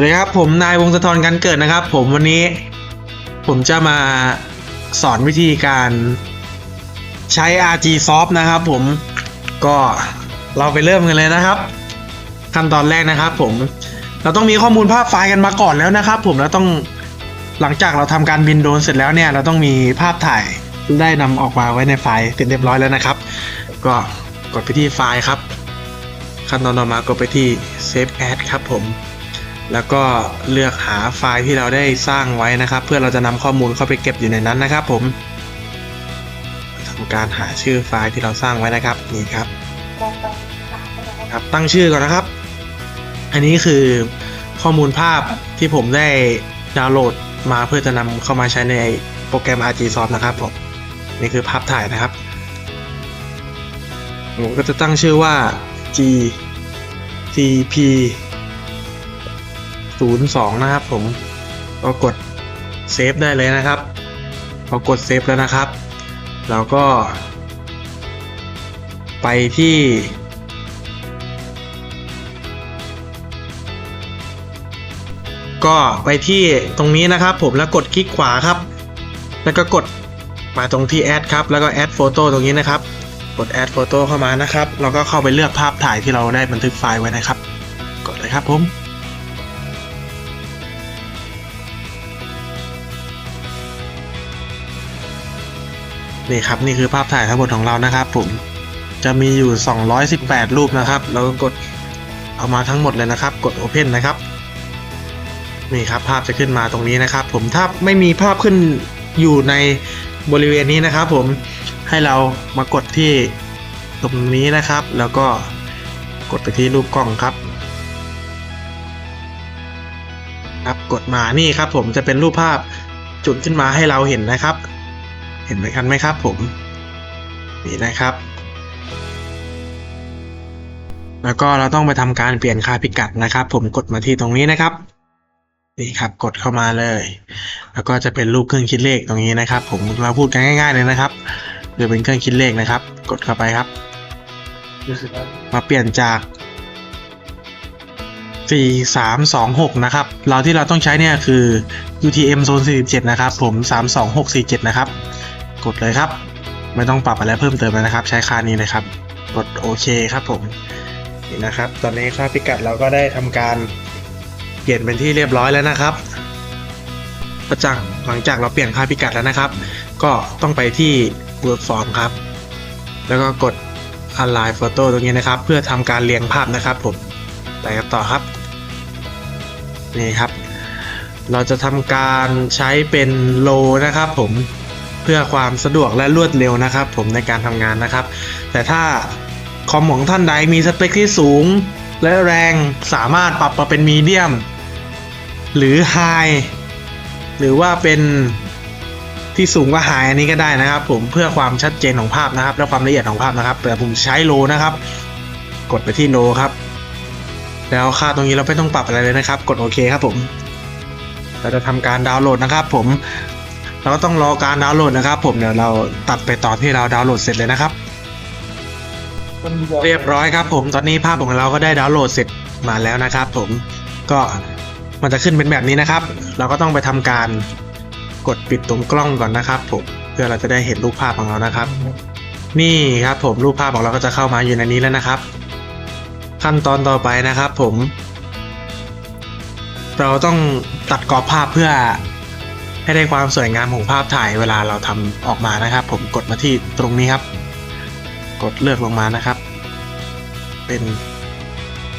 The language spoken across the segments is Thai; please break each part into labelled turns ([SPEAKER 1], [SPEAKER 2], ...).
[SPEAKER 1] สวัสดีครับ ผมนายวงศธรกันเกิดนะครับ ผมวันนี้ผมจะมาสอนวิธีการใช้ RG Soft นะครับผมก็เราไปเริ่มกันเลยนะครับ ขั้นตอนแรกนะครับผมเราต้องมีข้อมูลภาพไฟล์กันมาก่อนแล้วนะครับ ผมเราต้องหลังจากเราทำการบินโดรนเสร็จแล้วเนี่ย เราต้องมีภาพถ่ายได้นำออกมาไว้ในไฟล์เสร็จเรียบร้อยแล้วนะครับ ก็กดไปที่ไฟล์ครับ ขั้นตอนต่อมากดไปที่ Save As ครับผม แล้วก็เลือกหาไฟล์ที่เราได้สร้างไว้นะครับ เพื่อเราจะนำข้อมูลเข้าไปเก็บอยู่ในนั้นนะครับ ผมทำการหาชื่อไฟล์ที่เราสร้างไว้นะครับนี่ครับครับ ตั้งชื่อก่อนนะครับ อันนี้คือข้อมูลภาพที่ผมได้ดาวน์โหลดมาเพื่อจะนำเข้ามาใช้ในโปรแกรม RG Soft นะครับผมนี่คือภาพถ่ายนะครับผมก็จะตั้งชื่อว่า G TP 02 นะครับผมก็กดเซฟได้เลยนะครับพอกดเซฟแล้วนะครับ เราก็ ไปที่ ก็ไปที่ตรงนี้นะครับผมแล้วกดคลิกขวาครับ แล้วก็กดมาตรงที่แอดครับ แล้วก็แอดโฟโต้ตรงนี้นะครับ กดแอดโฟโต้เข้ามานะครับ แล้วก็เข้าไปเลือกภาพถ่ายที่เราได้บันทึกไฟล์ไว้นะครับ กดเลยครับผม นี่ครับนี่คือภาพถ่ายทั้งหมดของเรานะครับ ผมจะมีอยู่ 218 รูปนะครับเราก็กดเอามาทั้งหมดเลยนะครับ กด Open นะครับนี่ครับภาพจะขึ้นมาตรงนี้นะครับ ผมถ้าไม่มีภาพขึ้นอยู่ในบริเวณนี้นะครับ ผมให้เรามากดที่ตรงนี้นะครับ แล้วก็กดไปที่รูปกล้องครับ ครับกดมานี่ครับ ผมจะเป็นรูปภาพจุดขึ้นมาให้เราเห็นนะครับ ห็นไหมกันไหมครับผม นี่นะครับ แล้วก็เราต้องไปทำการเปลี่ยนค่าพิกัดนะครับ ผมกดมาที่ตรงนี้นะครับนี่ครับกดเข้ามาเลย แล้วก็จะเป็นรูปเครื่องคิดเลขตรงนี้นะครับ ผมเราพูดกันง่าย ๆเลยนะครับหรือเป็นเครื่องคิดเลขนะครับ กดเข้าไปครับ มาเปลี่ยนจาก 4326 นะครับ เราที่เราต้องใช้เนี่ยคือ UTM Zone 47 นะครับ ผม 32647 นะครับ กดเลยครับ ไม่ต้องปรับอะไรเพิ่มเติมเลยนะครับ ใช้ค่านี้เลยครับ กดโอเคครับผมนี่นะครับ ตอนนี้ค่าพิกัดเราก็ได้ทำการเปลี่ยนเป็นที่เรียบร้อยแล้วนะครับประจังหลังจากเราเปลี่ยนค่าพิกัดแล้วนะครับ ก็ต้องไปที่ Workform ครับ แล้วก็กด Align Photo ตรงนี้นะครับ เพื่อทำการเรียงภาพนะครับผมไปกันต่อครับ นี่ครับ เราจะทำการใช้เป็นโลนะครับผม พื่อความสะดวกและรวดเร็วนะครับ ผมในการทำงานนะครับ แต่ถ้าคอมของท่านใดมีสเปคที่สูง และแรงสามารถปรับมาเป็นมีเดียม หรือไฮหรือว่าเป็นที่สูงกว่าไฮอันนี้ก็ได้นะครับ ผมเพื่อความชัดเจนของภาพนะครับ และความละเอียดของภาพนะครับ แต่ผมใช้โลนะครับ กดไปที่โลครับ แล้วค่าตรงนี้เราไม่ต้องปรับอะไรเลยนะครับ กดโอเคครับผมเราจะทำการดาวน์โหลดนะครับ ผม เราก็ต้องรอการดาวน์โหลดนะครับ ผมเดี๋ยวเราตัดไปต่อที่เราดาวน์โหลดเสร็จเลยนะครับ เรียบร้อยครับ ผมตอนนี้ภาพของเราก็ได้ดาวน์โหลดเสร็จมาแล้วนะครับ ผมก็มันจะขึ้นเป็นแบบนี้นะครับ เราก็ต้องไปทำการกดปิดตรงกล้องก่อนนะครับผมเพื่อเราจะได้เห็นรูปภาพของเรานะครับ นี่ครับผมรูปภาพของเราก็จะเข้ามาอยู่ในนี้แล้วนะครับ ขั้นตอนต่อไปนะครับ ผม เราต้องตัดกรอบภาพเพื่อ ให้ได้ความสวยงามของภาพถ่ายเวลาเราทำออกมานะครับ ผมกดมาที่ตรงนี้ครับ กดเลือกลงมานะครับ เป็น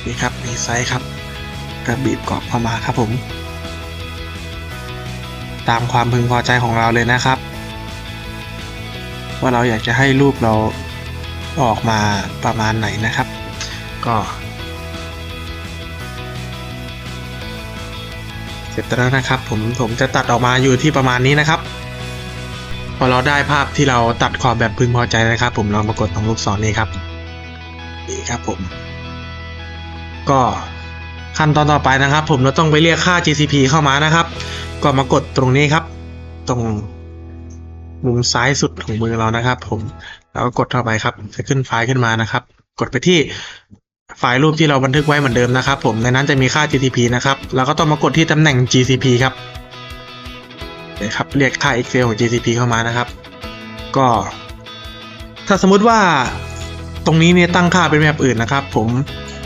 [SPEAKER 1] นี่ครับนี่ไซส์ครับก็บีบกรอบเข้ามาครับผม ตามความพึงพอใจของเราเลยนะครับ ว่าเราอยากจะให้รูปเราออกมาประมาณไหนนะครับ ก็ เสร็จแล้วนะครับผมผมจะตัดออกมาอยู่ที่ประมาณนี้นะครับ พอเราได้ภาพที่เราตัดขอบแบบพึงพอใจนะครับ ผมเรามากดตรงลูกศรนี้ครับนี่ครับผม ก็ขั้นตอนต่อไปนะครับ ผมเราต้องไปเรียกค่า GCP เข้ามานะครับ ก็มากดตรงนี้ครับ ตรงมุมซ้ายสุดของมือเรานะครับ ผมแล้วก็กดเข้าไปครับ จะขึ้นไฟล์ขึ้นมานะครับ กดไปที่ ไฟล์รูปที่เราบันทึกไว้เหมือนเดิมนะครับผมในนั้นจะมีค่า GTP นะครับเราก็ต้องมากดที่ตำแหน่ง GCP ครับนะครับเรียกค่า Excel ของ GCP เข้ามานะครับ ก็ ถ้าสมมุติว่าตรงนี้เนี่ยตั้งค่าเป็นแบบอื่นนะครับ ผม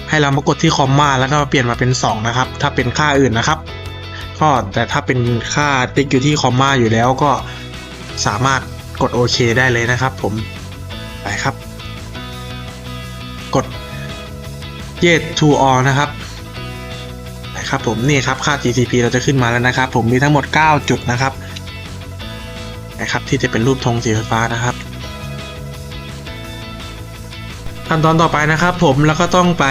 [SPEAKER 1] ให้เรามากดที่คอมมาแล้วก็เปลี่ยนมาเป็น 2 นะครับ ถ้าเป็นค่าอื่นนะครับ ก็แต่ถ้าเป็นค่าติ๊กอยู่ที่คอมมาอยู่แล้วก็สามารถกดโอเคได้เลยนะครับ ผมไปครับ กด yes to all นะครับนะครับผมนี่ครับค่า GCP เราจะขึ้นมาแล้วนะครับ ผมมีทั้งหมด 9 จุดนะครับนะครับที่จะเป็นรูปธงสีฟ้านะครับขั้นตอนต่อไปนะครับ ผมแล้วก็ต้องไป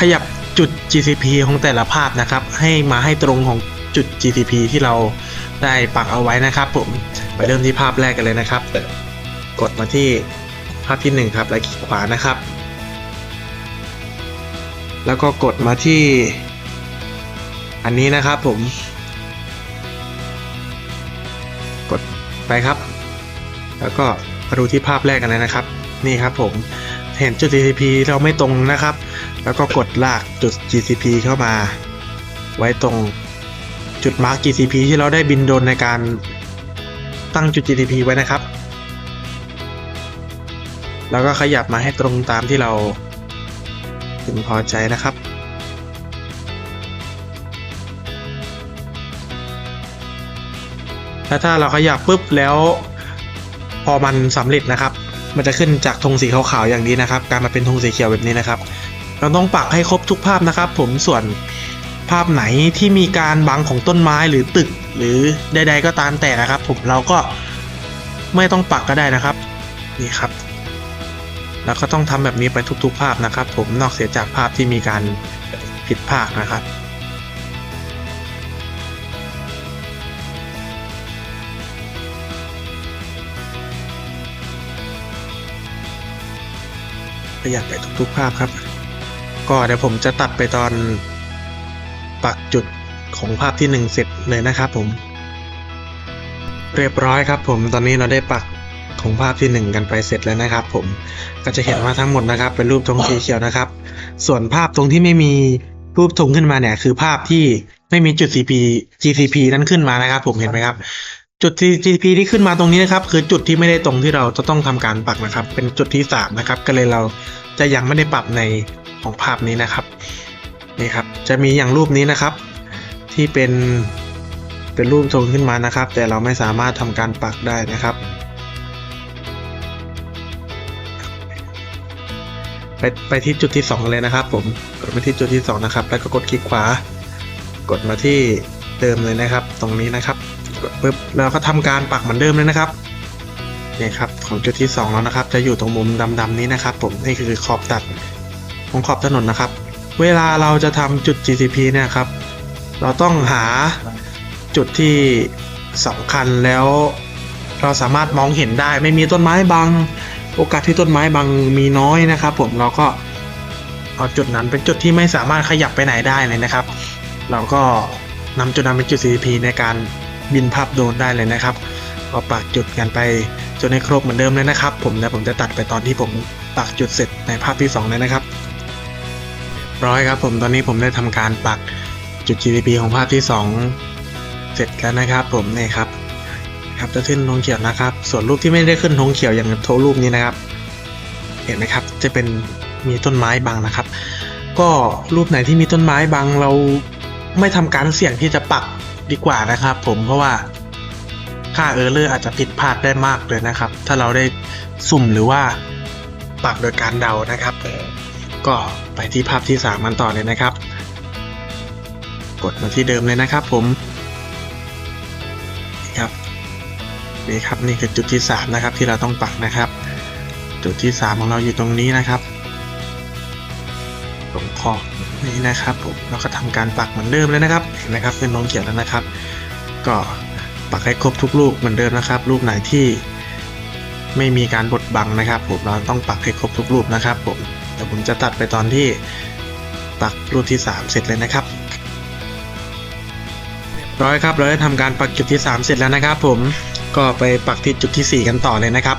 [SPEAKER 1] ขยับจุด GCP ของแต่ละภาพนะครับ ให้มาให้ตรงของจุด GCP ที่เราได้ปักเอาไว้นะครับ ผมไปเริ่มที่ภาพแรกกันเลยนะครับ กดมาที่ภาพที่1ครับแล้วคลิกขวานะครับ แล้วก็กดมาที่ อันนี้นะครับผม กดไปครับ แล้วก็มาดูที่ภาพแรกกันเลยนะครับ นี่ครับผมเห็นจุด GCP เราไม่ตรงนะครับ แล้วก็กดลากจุด GCP เข้ามา ไว้ตรงจุดมาร์ก GCP ที่เราได้บินโดรนในการตั้งจุด GCP ไว้นะครับ แล้วก็ขยับมาให้ตรงตามที่เรา พึงพอใจนะครับ แล้วถ้าเราขยับปุ๊บแล้วพอมันสำเร็จนะครับ มันจะขึ้นจากธงสีขาวๆอย่างนี้นะครับ การมาเป็นธงสีเขียวแบบนี้นะครับ เราต้องปักให้ครบทุกภาพนะครับ ผมส่วนภาพไหนที่มีการบังของต้นไม้หรือตึกหรือใด ๆ ก็ตามแต่นะครับ ผมเราก็ไม่ต้องปักก็ได้นะครับ นี่ครับ แล้วก็ต้องทำแบบนี้ไปทุกๆ ภาพนะครับ ผมนอกเสียจากภาพที่มีการผิดพลาดนะครับประหยัดไปทุกๆ ภาพครับ ก็เดี๋ยวผมจะตัดไปตอนปักจุดของภาพที่หนึ่งเสร็จเลยนะครับผม เรียบร้อยครับผมตอนนี้เราได้ปัก ของภาพที่หนึ่งกันไปเสร็จแล้วนะครับ ผมก็จะเห็นว่าทั้งหมดนะครับ เป็นรูปธงสีเขียวนะครับ ส่วนภาพตรงที่ไม่มีรูปธงขึ้นมาเนี่ยคือภาพที่ไม่มีจุด CP GCP นั้นขึ้นมานะครับ ผมเห็นไหมครับจุด GCP ที่ขึ้นมาตรงนี้นะครับ คือจุดที่ไม่ได้ตรงที่เราจะต้องทำการปักนะครับ เป็นจุดที่สามนะครับ ก็เลยเราจะยังไม่ได้ปรับในของภาพนี้นะครับนี่ครับ จะมีอย่างรูปนี้นะครับ ที่เป็นเป็นรูปธงขึ้นมานะครับ แต่เราไม่สามารถทำการปักได้นะครับ ไปไปที่จุดที่สองเลยนะครับผมกดไปที่จุดที่สองนะครับ แล้วก็กดคลิกขวา กดมาที่เดิมเลยนะครับ ตรงนี้นะครับกดปุ๊บเราก็ทำการปักเหมือนเดิมเลยนะครับนี่ครับของจุดที่สองแล้วนะครับ จะอยู่ตรงมุมดำๆนี้นะครับ ผมนี่คือขอบตัดของขอบถนนนะครับ เวลาเราจะทำจุด GCP เนี่ยครับ เราต้องหาจุดที่สำคัญแล้ว เราสามารถมองเห็นได้ ไม่มีต้นไม้บัง โอกาสที่ต้นไม้บังมีน้อยนะครับ ผมเราก็เอาจุดนั้นเป็นจุดที่ไม่สามารถขยับไปไหนได้เลยนะครับ เราก็นำจุดนั้นเป็นจุด CCP ในการบินภาพโดรนได้เลยนะครับก็ปักจุดกันไปจนให้ครบเหมือนเดิมเลยนะครับ ผมแต่ผมจะตัดไปตอนที่ผมปักจุดเสร็จในภาพที่2เลยนะครับ ร้อยครับผมตอนนี้ผมได้ทำการปักจุด GCP ของภาพที่ 2 เสร็จแล้วนะครับ ผมนี่ครับ ครับจะขึ้นธงเขียวนะครับ ส่วนรูปที่ไม่ได้ขึ้นธงเขียวอย่างโทรูปนี้นะครับ เห็นไหมครับ จะเป็นมีต้นไม้บังนะครับ ก็รูปไหนที่มีต้นไม้บังเราไม่ทำการเสี่ยงที่จะปักดีกว่านะครับ ผมเพราะว่าค่าเออร์เลอร์อาจจะผิดพลาดได้มากเลยนะครับ ถ้าเราได้สุ่มหรือว่าปักโดยการเดานะครับ ก็ไปที่ภาพที่สามมันต่อเลยนะครับ กดมาที่เดิมเลยนะครับผม นี่ครับนี่คือจุดที่สามนะครับที่เราต้องปักนะครับ จุดที่สามของเราอยู่ตรงนี้นะครับตรงขอบนี้นะครับผมเราก็ทำการปักเหมือนเดิมเลยนะครับเห็นไหมครับเป็นน้องเขียนแล้วนะครับ ก็ปักให้ครบทุกลูกเหมือนเดิมนะครับรูปไหนที่ไม่มีการบดบังนะครับ ผมเราต้องปักให้ครบทุกรูปนะครับผมแต่ผมจะตัดไปตอนที่ปักรูปที่สามเสร็จเลยนะครับร้อยครับเราได้ทำการปักจุดที่ 3 เสร็จแล้วนะครับผม ก็ไปปักที่จุดที่ 4 กันต่อเลยนะครับ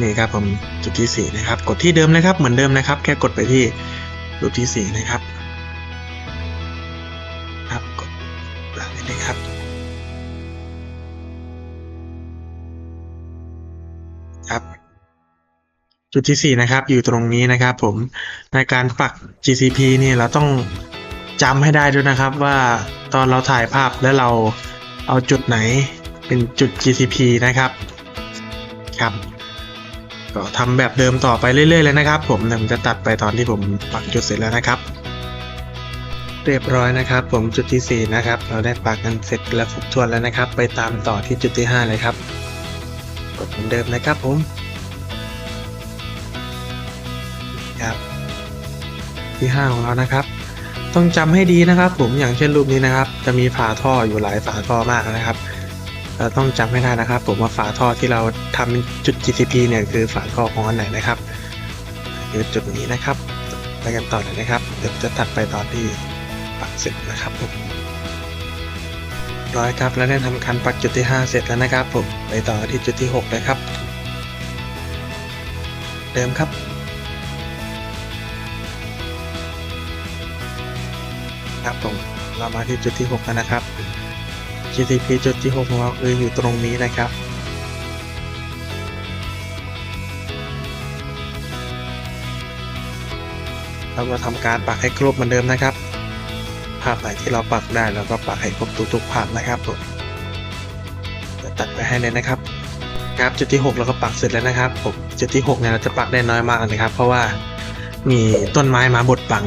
[SPEAKER 1] นี่ครับผมจุดที่สี่นะครับ กดที่เดิมเลยครับ เหมือนเดิมนะครับ แค่กดไปที่รูปที่สี่นะครับ ครับกดแบบนี้นะครับ ครับ จุดที่สี่นะครับ อยู่ตรงนี้นะครับ ผม ในการปัก GCP นี่เราต้องจำให้ได้ด้วยนะครับว่าตอนเราถ่ายภาพแล้วเราเอาจุดไหน เป็นจุด GCP นะครับครับก็ทำแบบเดิมต่อไปเรื่อยๆเลยนะครับ ผมเดี๋ยวผมจะตัดไปตอนที่ผมปักจุดเสร็จแล้วนะครับ เรียบร้อยนะครับ ผมจุดที่สี่นะครับ เราได้ปักกันเสร็จและครบถ้วนแล้วนะครับ ไปตามต่อที่จุดที่ห้าเลยครับกดเหมือนเดิมนะครับผมครับที่ห้าของเรานะครับ ต้องจำให้ดีนะครับ ผมอย่างเช่นรูปนี้นะครับ จะมีฝาท่ออยู่หลายฝาท่อมากนะครับ เราต้องจำให้ได้นะครับ ผมว่าฝาท่อที่เราทำเป็นจุด GCP เนี่ยคือฝาท่อของอันไหนนะครับคือจุดนี้นะครับ ไปกันต่อเลยนะครับ เดี๋ยวจะตัดไปตอนที่ปักเสร็จนะครับผมร้อยครับแล้วได้ทำการปักจุดที่ 5 เสร็จแล้วนะครับผมไปต่อที่จุดที่6เลยครับ เดิมครับครับผมเรามาที่จุดที่6แล้วนะครับ GTP จุดที่ 6 ของเราคืออยู่ตรงนี้นะครับ เรามาทำการปักให้ครบเหมือนเดิมนะครับ ภาพไหนที่เราปักได้เราก็ปักให้ครบทุกๆภาพนะครับผมจะตัดไปให้เลยนะครับครับจุดที่ 6 เราก็ปักเสร็จแล้วนะครับผมจุดที่6เนี่ยเราจะปักได้น้อยมากเลยครับ เพราะว่ามีต้นไม้มาบดบัง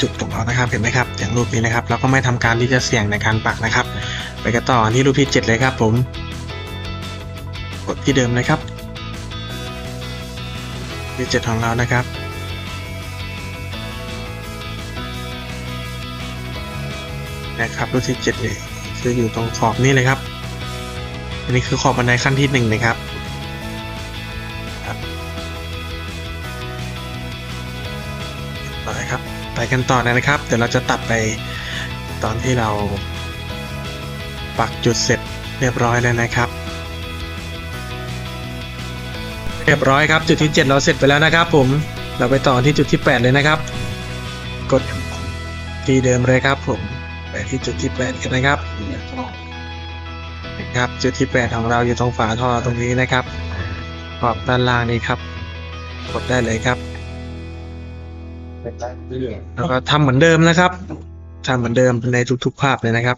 [SPEAKER 1] จุดของเรานะครับเห็นไหมครับอย่างรูปนี้นะครับ เราก็ไม่ทำการที่จะเสี่ยงในการปักนะครับ ไปกันต่อที่รูปที่ 7 เลยครับผม กดที่เดิมเลยครับที่7ของเรานะครับ นะครับรูปที่7เลยคืออยู่ตรงขอบนี้เลยครับ อันนี้คือขอบบันไดขั้นที่หนึ่งนะครับครับต่อครับ ไปกันต่อนะครับ เดี๋ยวเราจะตัดไปตอนที่เรา ปักจุดเสร็จเรียบร้อยแล้วนะครับ เรียบร้อยครับจุดที่ 7 เราเสร็จไปแล้วนะครับ ผมเราไปต่อที่จุดที่ 8 เลยนะครับ กดที่เดิมเลยครับ ผมไปที่จุดที่ 8 กันนะครับนะครับจุดที่ 8 ของเราอยู่ตรงฝาท่อตรงนี้นะครับขอบด้านล่างนี้ครับ กดได้เลยครับแล้วก็ทำเหมือนเดิมนะครับทำเหมือนเดิมในทุกๆภาพเลยนะครับ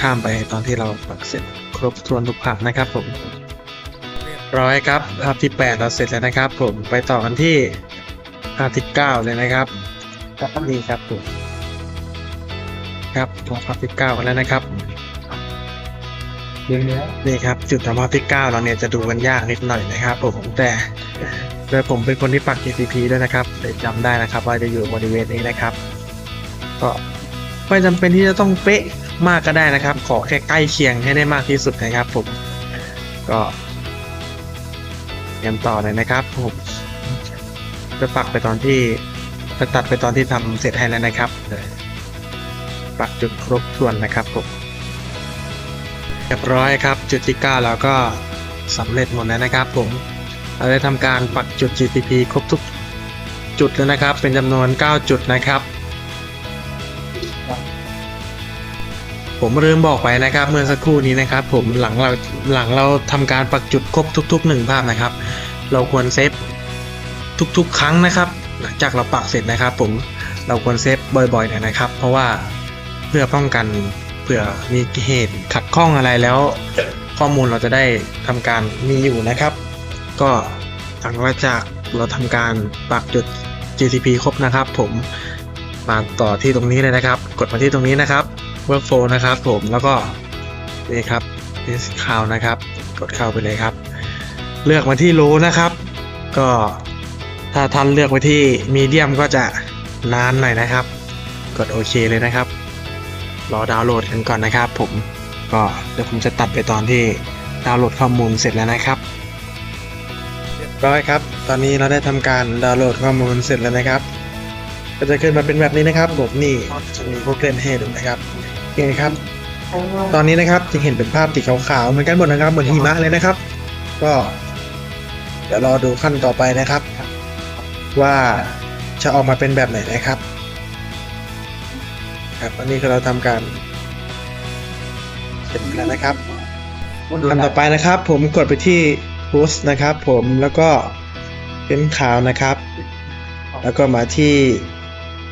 [SPEAKER 1] ข้ามไปตอนที่เราปักเสร็จครบถ้วนทุกภาพนะครับผมเรียบร้อยครับภาพที่ 8 เราเสร็จแล้วนะครับ ผมไปต่อกันที่ภาพที่ 9 เลยนะครับครับนี่ครับผมครับตัวภาพที่ 9 กันแล้วนะครับนี่ครับ จุดของภาพที่9เราเนี่ยจะดูกันยากนิดหน่อยนะครับ ผมแต่โดยผมเป็นคนที่ปัก GCP ด้วยนะครับเลยจำได้นะครับ ว่าจะอยู่บริเวณนี้นะครับ ก็ไม่จำเป็นที่จะต้องเป๊ะ มากก็ได้นะครับ ขอแค่ใกล้เคียงให้ได้มากที่สุดนะครับผมก็เตรียมต่อเลยนะครับผมจะปักไปตอนที่จะตัดไปตอนที่ทำเสร็จให้แล้วนะครับ ปักจุดครบถ้วนนะครับผมเรียบร้อยครับ จุดที่9เราก็สำเร็จหมดแล้วนะครับ ผมเราได้ทำการปักจุด GTP ครบทุกจุดแล้วนะครับ เป็นจำนวน 9 จุดนะครับ ผมลืมบอกไปนะครับ เมื่อสักครู่นี้นะครับ ผมหลังเราหลังเราทำการปักจุดครบทุกๆหนึ่งภาพนะครับ เราควรเซฟทุกๆ ครั้งนะครับ หลังจากเราปักเสร็จนะครับ ผมเราควรเซฟบ่อยๆหน่อยนะครับ เพราะว่าเพื่อป้องกันเผื่อมีเหตุขัดข้องอะไรแล้ว ข้อมูลเราจะได้ทำการมีอยู่นะครับ ก็หลังจากเราทำการปักจุด GTP ครบนะครับ ผมมาต่อที่ตรงนี้เลยนะครับ กดมาที่ตรงนี้นะครับ Workflow นะครับผมแล้วก็นี่ครับ This Cloud นะครับ กดเข้าไปเลยครับ เลือกมาที่ Low นะครับ ก็ถ้าท่านเลือกไว้ที่ Medium ก็จะนานหน่อยนะครับ กดโอเคเลยนะครับ รอดาวน์โหลดกันก่อนนะครับ ผมก็เดี๋ยวผมจะตัดไปตอนที่ดาวน์โหลดข้อมูลเสร็จแล้วนะครับเรียบร้อยครับ ตอนนี้เราได้ทำการดาวน์โหลดข้อมูลเสร็จแล้วนะครับ ก็จะขึ้นมาเป็นแบบนี้นะครับผมนี่จะมีพวกเล่นให้ดูนะครับ นี่ครับ ตอนนี้นะครับจะเห็นเป็นภาพสีขาวๆเหมือนกันหมดนะครับเหมือนหิมะเลยนะครับ ก็ เดี๋ยวรอดูขั้นต่อไปนะครับ ว่าจะออกมาเป็นแบบไหนนะครับ ครับอันนี้คือเราทำการเสร็จแล้วนะครับขั้นต่อไปนะครับ ผมกดไปที่ post นะครับ ผมแล้วก็เป็นขาวนะครับ แล้วก็มาที่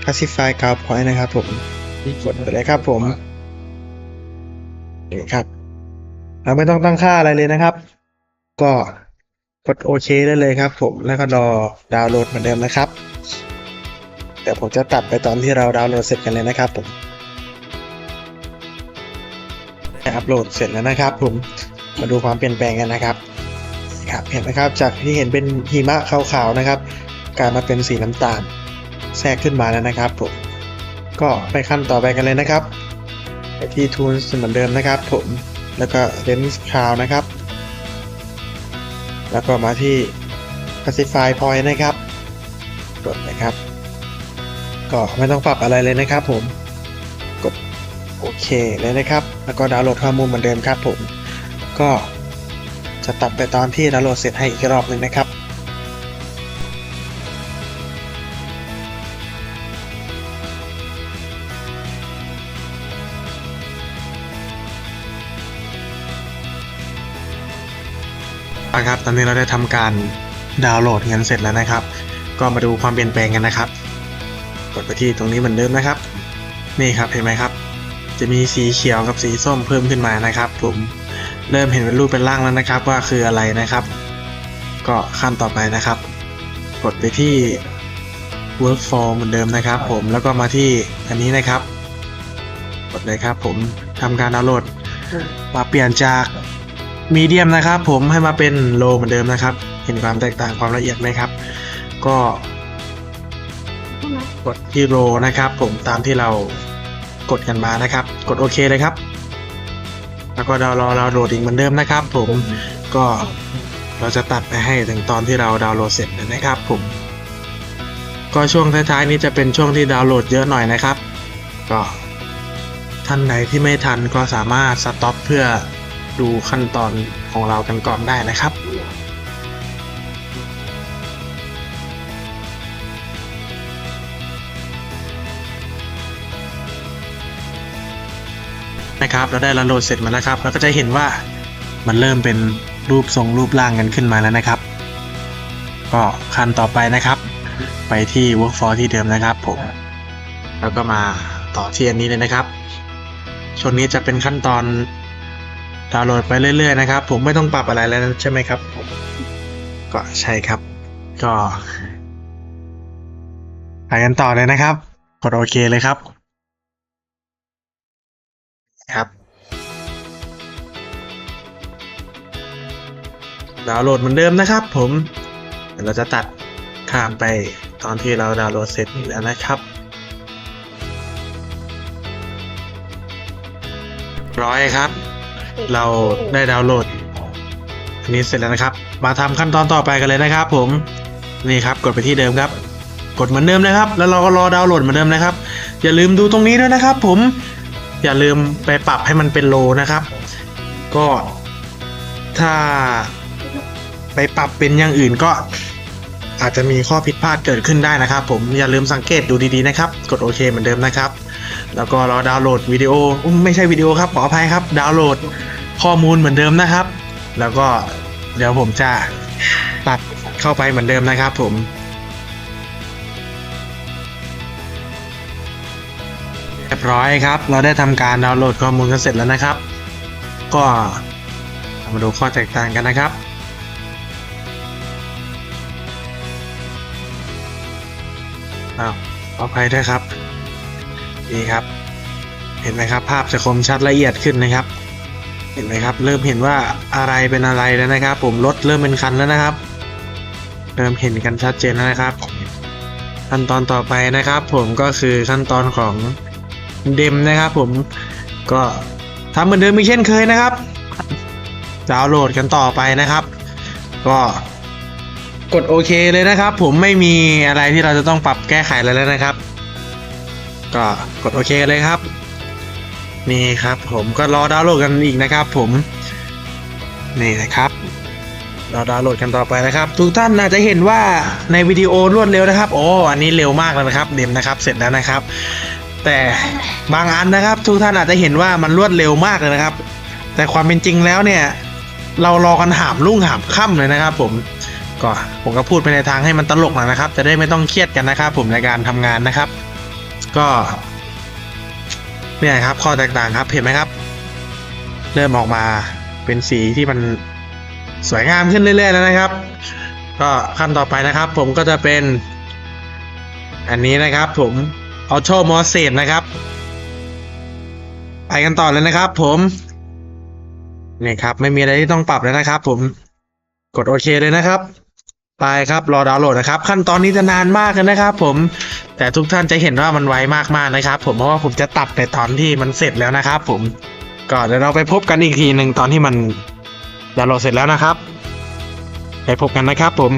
[SPEAKER 1] classify กาว point นะครับผมกดไปเลยครับผม ครับไม่ต้องตั้งค่าอะไรเลยนะครับ ก็กดโอเคได้เลยครับ ผมแล้วก็รอดาวน์โหลดเหมือนเดิมนะครับเดี๋ยวผมจะตัดไปตอนที่เราดาวน์โหลดเสร็จกันเลยนะครับผมได้อัปโหลดเสร็จแล้วนะครับ ผมมาดูความเปลี่ยนแปลงกันนะครับครับเห็นไหมครับจากที่เห็นเป็นหิมะขาวๆนะครับกลายมาเป็นสีน้ำตาลแทรกขึ้นมาแล้วนะครับผมก็ไปขั้นต่อไปกันเลยนะครับ ไปที่ Tools เหมือนเดิมนะครับ ผมแล้วก็ Lens Cloud นะครับ แล้วก็มาที่ Classify Point นะครับ กดนะครับ ก็ไม่ต้องปรับอะไรเลยนะครับ ผมกดโอเคเลยนะครับ แล้วก็ดาวน์โหลดข้อมูลเหมือนเดิมครับ ผมก็จะตัดไปตอนที่ดาวน์โหลดเสร็จให้อีกรอบหนึ่งนะครับ นะครับ ตอนนี้เราได้ทำการดาวน์โหลดเงินเสร็จแล้วนะครับ ก็มาดูความเปลี่ยนแปลงกันนะครับ กดไปที่ตรงนี้เหมือนเดิมนะครับ นี่ครับเห็นไหมครับ จะมีสีเขียวกับสีส้มเพิ่มขึ้นมานะครับ ผมเริ่มเห็นเป็นรูปเป็นร่างแล้วนะครับ ว่าคืออะไรนะครับ ก็ขั้นต่อไปนะครับ กดไปที่ workform เหมือนเดิมนะครับ ผมแล้วก็มาที่อันนี้นะครับ กดเลยครับ ผมทำการดาวน์โหลดมาเปลี่ยนจาก มีเดียมนะครับผมให้มาเป็นโลเหมือนเดิมนะครับ เห็นความแตกต่างความละเอียดไหมครับ ก็กดที่โลนะครับผมตามที่เรากดกันมานะครับ กดโอเคเลยครับ แล้วก็เรารอเราโหลดอีกเหมือนเดิมนะครับ ผมก็เราจะตัดไปให้ถึงตอนที่เราดาวน์โหลดเสร็จนะครับ ผมก็ช่วงท้ายๆนี้จะเป็นช่วงที่ดาวน์โหลดเยอะหน่อยนะครับ ก็ท่านใดที่ไม่ทันก็สามารถสต็อปเพื่อ ดูขั้นตอนของเรากันก่อนได้นะครับนะครับเราได้ดาวน์โหลดเสร็จมาแล้วครับเราก็จะเห็นว่ามันเริ่มเป็นรูปทรงรูปร่างกันขึ้นมาแล้วนะครับ ก็ขั้นต่อไปนะครับ ไปที่ workforce ที่เดิมนะครับผมแล้วก็มาต่อที่อันนี้เลยนะครับช่วงนี้จะเป็นขั้นตอน ดาวน์โหลดไปเรื่อยๆนะครับ ผมไม่ต้องปรับอะไรแล้วใช่ไหมครับ ก็ใช่ครับ ก็ไปกันต่อเลยนะครับ กดโอเคเลยครับ ครับ ดาวน์โหลดเหมือนเดิมนะครับ ผมเดี๋ยวเราจะตัดข้ามไปตอนที่เราดาวน์โหลดเสร็จแล้วนะครับ ร้อยครับ เราได้ดาวน์โหลดอันนี้เสร็จแล้วนะครับ มาทำขั้นตอนต่อไปกันเลยนะครับ ผมนี่ครับกดไปที่เดิมครับ กดเหมือนเดิมเลยครับ แล้วเราก็รอดาวน์โหลดเหมือนเดิมนะครับ อย่าลืมดูตรงนี้ด้วยนะครับ ผมอย่าลืมไปปรับให้มันเป็นโลนะครับ ก็ถ้าไปปรับเป็นอย่างอื่นก็อาจจะมีข้อผิดพลาดเกิดขึ้นได้นะครับ ผมอย่าลืมสังเกตดูดีๆนะครับ กดโอเคเหมือนเดิมนะครับ แล้วก็รอดาวน์โหลดวิดีโอไม่ใช่วิดีโอครับขออภัยครับ ดาวน์โหลด ข้อมูลเหมือนเดิมนะครับ แล้วก็เดี๋ยวผมจะตัดเข้าไปเหมือนเดิมนะครับผมเรียบร้อยครับ เราได้ทำการดาวน์โหลดข้อมูลกันเสร็จแล้วนะครับ ก็มาดูข้อแตกต่างกันนะครับอ้าวขออภัยด้วยครับ นี่ครับ เห็นไหมครับ ภาพจะคมชัดละเอียดขึ้นนะครับ ห็นไหมครับ เริ่มเห็นว่าอะไรเป็นอะไรแล้วนะครับ ผมรถเริ่มเป็นคันแล้วนะครับ เริ่มเห็นกันชัดเจนแล้วนะครับ ขั้นตอนต่อไปนะครับ ผมก็คือขั้นตอนของเดมนะครับ ผมก็ทำเหมือนเดิมอีกเช่นเคยนะครับดาวน์โหลดกันต่อไปนะครับ ก็กดโอเคเลยนะครับ ผมไม่มีอะไรที่เราจะต้องปรับแก้ไขอะไรแล้วนะครับ ก็กดโอเคเลยครับ นี่ครับผมก็รอดาวน์โหลดกันอีกนะครับ ผมนี่นะครับเราดาวน์โหลดกันต่อไปนะครับ ทุกท่านอาจจะเห็นว่าในวิดีโอรวดเร็วนะครับโอ้อันนี้เร็วมากเลยนะครับเดมนะครับ เสร็จแล้วนะครับ แต่บางอันนะครับ ทุกท่านอาจจะเห็นว่ามันรวดเร็วมากเลยนะครับ แต่ความเป็นจริงแล้วเนี่ย เรารอกันหามรุ่งหามค่ำเลยนะครับ ผมก็ผมก็พูดไปในทางให้มันตลกหน่อยนะครับ จะได้ไม่ต้องเครียดกันนะครับ ผมในการทำงานนะครับ ก็ เนี่ยครับข้อแตกต่างครับเห็นไหมครับ เริ่มออกมาเป็นสีที่มันสวยงามขึ้นเรื่อยๆแล้วนะครับ ก็ขั้นต่อไปนะครับ ผมก็จะเป็น อันนี้นะครับ ผมเอาโชมอเซนนะครับ ไปกันต่อเลยนะครับ ผมนี่ครับ ไม่มีอะไรที่ต้องปรับแล้วนะครับ ผมกดโอเคเลยนะครับ ไปครับรอดาวน์โหลดนะครับ ขั้นตอนนี้จะนานมากเลยนะครับ ผมแต่ทุกท่านจะเห็นว่ามันไวมากๆนะครับ ผมเพราะว่าผมจะตัดในตอนที่มันเสร็จแล้วนะครับ ผมก็เดี๋ยวเราไปพบกันอีกทีหนึ่งตอนที่มันดาวน์โหลดเสร็จแล้วนะครับไปพบกันนะครับผม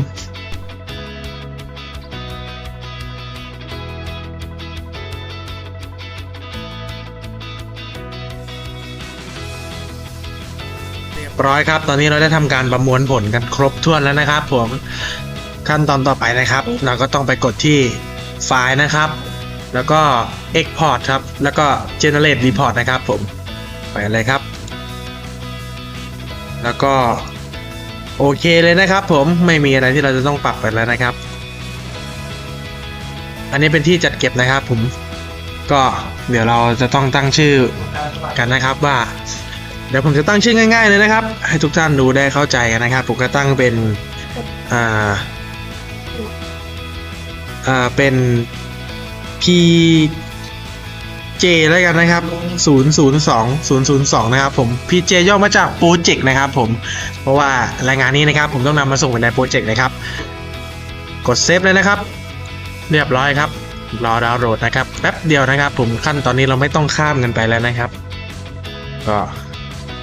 [SPEAKER 1] รียบร้อยครับ ตอนนี้เราได้ทำการประมวลผลกันครบถ้วนแล้วนะครับผมขั้นตอนต่อไปนะครับ เราก็ต้องไปกดที่ไฟล์นะครับ แล้วก็ export ครับ แล้วก็ generate report นะครับผมไปเลยครับ แล้วก็โอเคเลยนะครับผมไม่มีอะไรที่เราจะต้องปรับไปแล้วนะครับ อันนี้เป็นที่จัดเก็บนะครับผมก็เดี๋ยวเราจะต้องตั้งชื่อกันนะครับว่า เดี๋ยวผมจะตั้งชื่อง่าย ๆเลยนะครับ ให้ทุกท่านดูได้เข้าใจกันนะครับผมก็ตั้งเป็นอ่าอ่าเป็น P J แล้วกันนะครับ 002 002 นะครับผม PJ ย่อมาจากโปรเจกต์นะครับ ผม เพราะว่ารายงานนี้นะครับ ผมต้องนำมาส่งไปในโปรเจกต์นะครับ กดเซฟเลยนะครับ เรียบร้อยครับ รอดาวน์โหลดนะครับ แป๊บเดียวนะครับ ผมขั้นตอนนี้เราไม่ต้องข้ามกันไปแล้วนะครับ ก็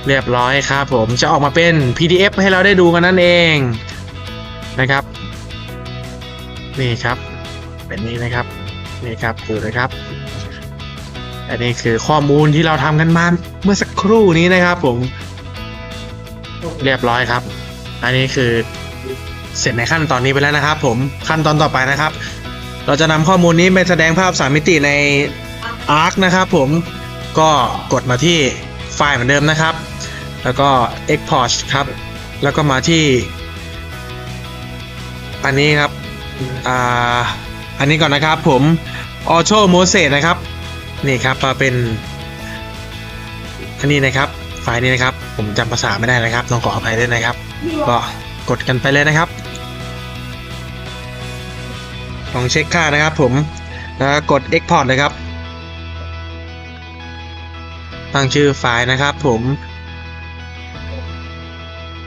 [SPEAKER 1] เรียบร้อยครับผมจะออกมาเป็น PDF ให้เราได้ดูกันนั่นเองนะครับ นี่ครับ เป็นนี้นะครับนี่ครับดูนะครับ อันนี้คือข้อมูลที่เราทำกันมาเมื่อสักครู่นี้นะครับผม เรียบร้อยครับ อันนี้คือเสร็จในขั้นตอนนี้ไปแล้วนะครับ ผมขั้นตอนต่อไปนะครับ เราจะนำข้อมูลนี้ไปแสดงภาพสามมิติใน Arc นะครับ ผมก็กดมาที่ไฟล์เหมือนเดิมนะครับ แล้วก็ Export ครับ แล้วก็มาที่ อันนี้ครับอ่าอันนี้ก่อนนะครับผม Auto Mosaic นะครับ นี่ครับมาเป็น อันนี้นะครับ ไฟล์นี้นะครับ ผมจำภาษาไม่ได้นะครับ ต้องขออภัยด้วยนะครับ ก็กดกันไปเลยนะครับลองเช็คค่านะครับผมแล้วก็กด Export เลยครับ ตั้งชื่อไฟล์นะครับผม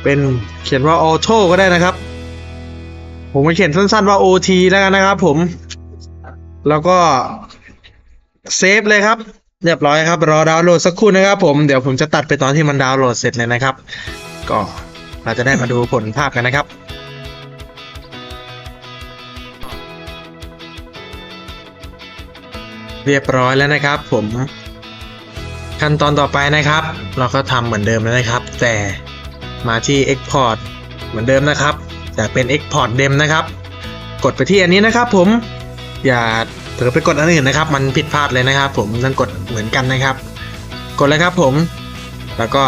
[SPEAKER 1] เป็นเขียนว่า Auto ก็ได้นะครับ ผมจะเขียนสั้นๆว่า OT แล้วกันนะครับ ผม แล้วก็เซฟเลยครับ เรียบร้อยครับ รอดาวน์โหลดสักครู่นะครับ ผมเดี๋ยวผมจะตัดไปตอนที่มันดาวน์โหลดเสร็จเลยนะครับ ก็เราจะได้มาดูผลภาพกันนะครับเรียบร้อยแล้วนะครับ ผมขั้นตอนต่อไปนะครับ เราก็ทำเหมือนเดิมแล้วนะครับ แต่ มาที่ Export เหมือนเดิมนะครับแต่เป็น Export เดมนะครับ กดไปที่อันนี้นะครับผมอย่าเผลอไปกดอันอื่นนะครับ มันผิดพลาดเลยนะครับ ผมต้องกดเหมือนกันนะครับ กดเลยครับผม แล้วก็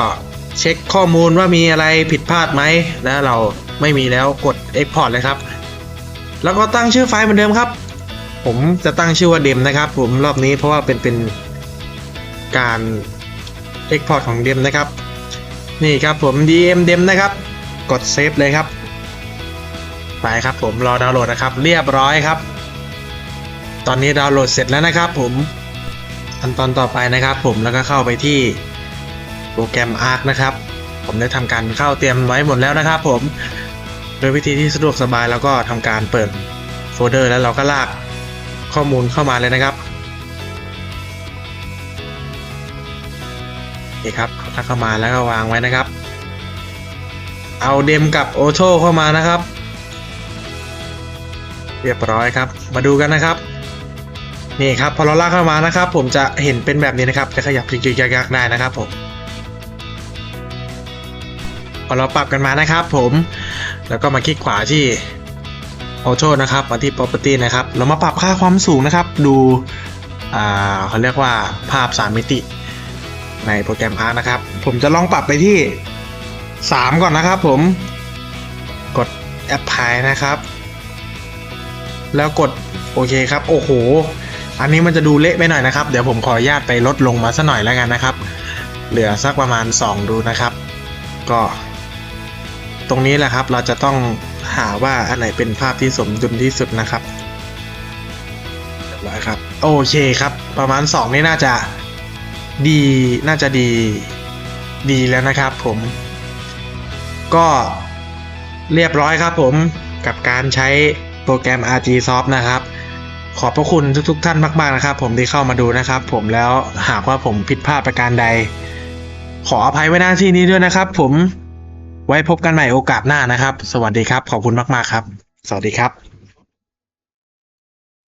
[SPEAKER 1] เช็คข้อมูลว่ามีอะไรผิดพลาดไหมแล้วเราไม่มีแล้วกด Export เลยครับ แล้วก็ตั้งชื่อไฟล์เหมือนเดิมครับ ผมจะตั้งชื่อว่าเดมนะครับ ผมรอบนี้เพราะว่าเป็นเป็นการ Export ของเดมนะครับ นี่ครับผม dm เดมนะครับ กดเซฟเลยครับ ไปครับผมรอดาวน์โหลดนะครับ เรียบร้อยครับ ตอนนี้ดาวน์โหลดเสร็จแล้วนะครับ ผมขั้นตอนต่อไปนะครับผมแล้วก็เข้าไปที่โปรแกรม Arc นะครับ ผมได้ทำการเข้าเตรียมไว้หมดแล้วนะครับ ผม โดยวิธีที่สะดวกสบายแล้วก็ทำการเปิดโฟลเดอร์ แล้วเราก็ลากข้อมูลเข้ามาเลยนะครับ คครับลากเข้ามาแล้วก็วางไว้นะครับ เอาเดมกับโอโ o เข้ามานะครับ เรียบร้อยครับ มาดูกันนะครับ นี่ครับพอเราลากเข้ามานะครับ ผมจะเห็นเป็นแบบนี้นะครับ จะขยับยิกๆยักๆได้นะครับผมพอเราปรับกันมานะครับผม แล้วก็มาคลิกขวาที่ Auto นะครับ มาที่ Property นะครับ เรามาปรับค่าความสูงนะครับ ดู อ่าเขาเรียกว่าภาพ 3 มิติ ในโปรแกรม Arc นะครับ ผมจะลองปรับไปที่ 3 ก่อนนะครับผม กด Apply นะครับ แล้วกดโอเคครับ โอ้โห อันนี้มันจะดูเละไปหน่อยนะครับ เดี๋ยวผมขออนุญาตไปลดลงมาสักหน่อยแล้วกันนะครับ เหลือสักประมาณ 2 ดูนะครับ ก็ ตรงนี้แหละครับ เราจะต้องหาว่าอันไหนเป็นภาพที่สมดุลที่สุดนะครับเรียบร้อยครับ โอเคครับ ประมาณ 2 นี่น่าจะ ดีน่าจะดีดีแล้วนะครับผมก็เรียบร้อยครับผมกับการใช้โปรแกรม RG Soft นะครับ ขอบพระคุณทุกๆท่านมาก ๆ นะครับ ผมที่เข้ามาดูนะครับ ผมแล้วหากว่าผมผิดพลาดประการใด ขออภัยไว้หน้าที่นี้ด้วยนะครับ ผมไว้พบกันใหม่โอกาสหน้านะครับ สวัสดีครับ ขอบคุณมาก ๆ ครับ สวัสดีครับ